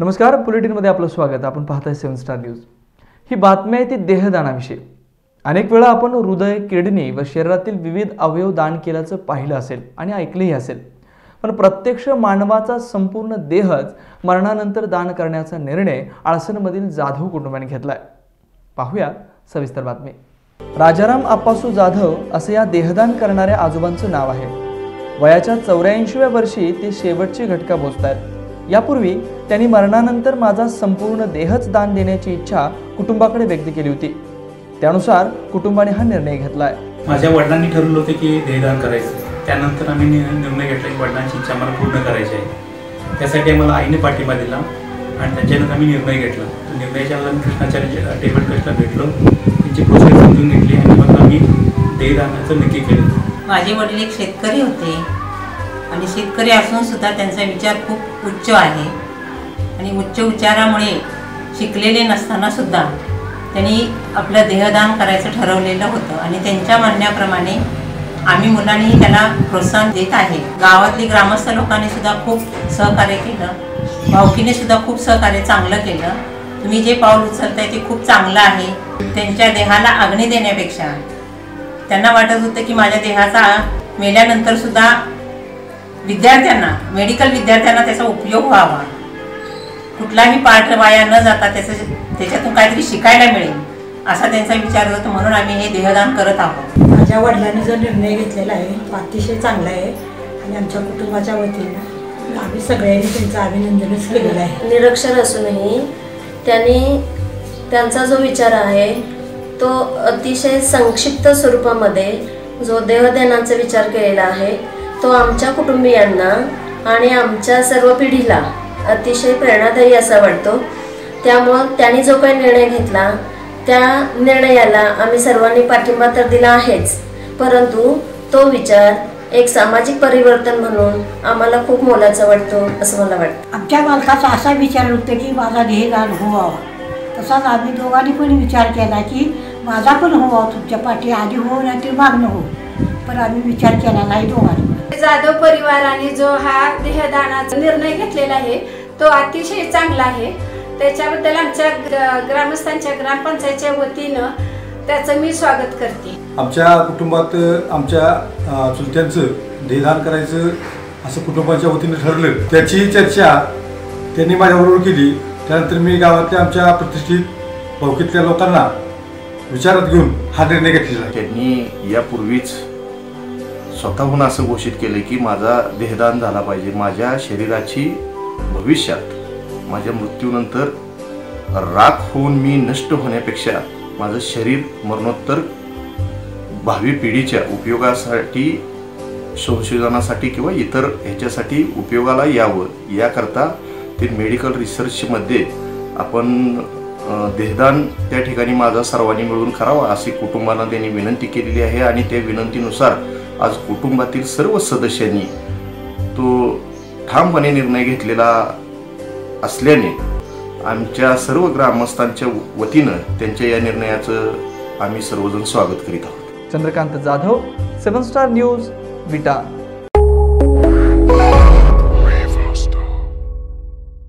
नमस्कार बुलेटिनमध्ये आपलं स्वागत. आपण पाहताय सेवन स्टार न्यूज. ही बातमी आहे ती देहदानाविषयी. अनेक वेळा आपण हृदय किडनी व शरीरातील विविध अवयव दान केल्याचं पाहिलं असेल आणि ऐकलंही असेल. पण प्रत्यक्ष मानवाचा संपूर्ण देहच मरणानंतर दान करण्याचा निर्णय आळसनमधील जाधव कुटुंबाने घेतलाय. पाहूया सविस्तर बातमी. राजाराम आप्पासू जाधव असं या देहदान करणाऱ्या आजोबांचं नाव आहे. वयाच्या चौऱ्याऐंशीव्या वर्षी ते शेवटची घटका बोचत आहेत यापूर्वी त्यांनी मरणानंतर माझा संपूर्ण देहच दान देण्याची इच्छा कुटुंबाकडे व्यक्त केली होती. त्यानुसार कुटुंबाने हा निर्णय घेतलाय. माझ्या वडिलांनी ठरवलं होतं की देहदान करायचं. त्यानंतर आम्ही निर्णय घेतला की वडिलांची इच्छा मला पूर्ण करायची आहे. त्यासाठी आम्हाला आईने पाठिंबा दिला आणि त्याच्यानंतर आम्ही निर्णय घेतला. निर्णयाच्या वेळेला मी कृष्णाचार्य टेबल ट्रस्टला भेटलो. त्यांची प्रोसेस समजून घेतली आणि मग आम्ही देहदानाचं नक्की केलं. माझे वडील एक शेतकरी होते. आणि शेतकरी असून सुद्धा त्यांचा विचार खूप उच्च आहे. आणि उच्च विचारामुळे शिकलेले नसताना सुद्धा त्यांनी आपलं देहदान करायचं ठरवलेलं होतं. आणि त्यांच्या म्हणण्याप्रमाणे आम्ही मुलांनी त्याला प्रोत्साहन देत आहे. गावातली ग्रामस्थ लोकांनी सुद्धा खूप सहकार्य केलं. भावकीने सुद्धा खूप सहकार्य चांगलं केलं. तुम्ही जे पाऊल उचलताय ते खूप चांगलं आहे. त्यांच्या देहाला अग्नी देण्यापेक्षा. त्यांना वाटत होतं की माझ्या देहाचा मेल्यानंतर सुद्धा विद्यार्थ्यांना मेडिकल विद्यार्थ्यांना त्याचा उपयोग व्हावा. कुठलाही पाठ वाया न जाता त्याचं त्याच्यातून काहीतरी शिकायला मिळेल असा त्यांचा विचार होता. म्हणून आम्ही हे देहदान करत आहोत. माझ्या वडिलांनी जो निर्णय घेतलेला आहे तो अतिशय चांगला आहे. आणि आमच्या कुटुंबाच्या वतीनं आम्ही सगळ्यांनी त्यांचं अभिनंदनच केलेलं आहे. निरक्षर असूनही त्यांनी त्यांचा जो विचार आहे तो अतिशय संक्षिप्त स्वरूपामध्ये जो देहदानाचा विचार केलेला आहे तो आमच्या कुटुंबियांना आणि आमच्या सर्व पिढीला अतिशय प्रेरणादायी असा वाटतो. त्यामुळं त्यांनी जो काही निर्णय घेतला त्या निर्णयाला आम्ही सर्वांनी पाठिंबा तर दिला आहेच परंतु तो विचार एक सामाजिक परिवर्तन म्हणून आम्हाला खूप मोलाचा वाटतो असं मला वाटतं. आमच्या मालकाचा असा विचार होता की माझा देहदान व्हावा. तसाच आम्ही दोघांनी पण विचार केला की माझा पण व्हावा तुमच्या पाठी आधी हो नाही ते मागणं हो पण आम्ही विचार केला नाही दोघांनी. जाधव परिवाराने जो हा देहदानाचा निर्णय घेतलेला आहे तो अतिशय चांगला आहे. त्याच्याबद्दल आमच्या ग्र- ग्रामस्थांच्या ग्रामपंचायतच्या वतीनं त्याचं मी स्वागत करते. आमच्या कुटुंबात आमच्या चुलत्यांचं देहदान करायचं असं कुटुंबाच्या वतीनं ठरलं. त्याची चर्चा त्यांनी माझ्याबरोबर केली. त्यानंतर मी गावातल्या आमच्या प्रतिष्ठित भाऊकीतल्या लोकांना विचारात घेऊन हा निर्णय घेतलेला त्यांनी यापूर्वीच स्वतःहून असं घोषित केलं की माझा देहदान झाला पाहिजे. माझ्या शरीराची भविष्यात माझ्या मृत्यूनंतर राख होऊन मी नष्ट होण्यापेक्षा माझं शरीर मरणोत्तर भावी पिढीच्या उपयोगासाठी संशोधनासाठी किंवा इतर ह्याच्यासाठी उपयोगाला यावं. याकरता ते मेडिकल रिसर्चमध्ये आपण देहदान त्या ठिकाणी माझा सर्वांनी मिळून करावा अशी कुटुंबाला त्यांनी विनंती केलेली आहे आणि त्या विनंतीनुसार आज कुटुंबातील सर्व सदस्यांनी तो ठामपणे निर्णय घेतलेला असल्याने आमच्या सर्व ग्रामस्थांच्या वतीनं त्यांच्या या निर्णयाचं आम्ही सर्वजण स्वागत करीत आहोत. Chandrakant Jadhav seven star news Vita.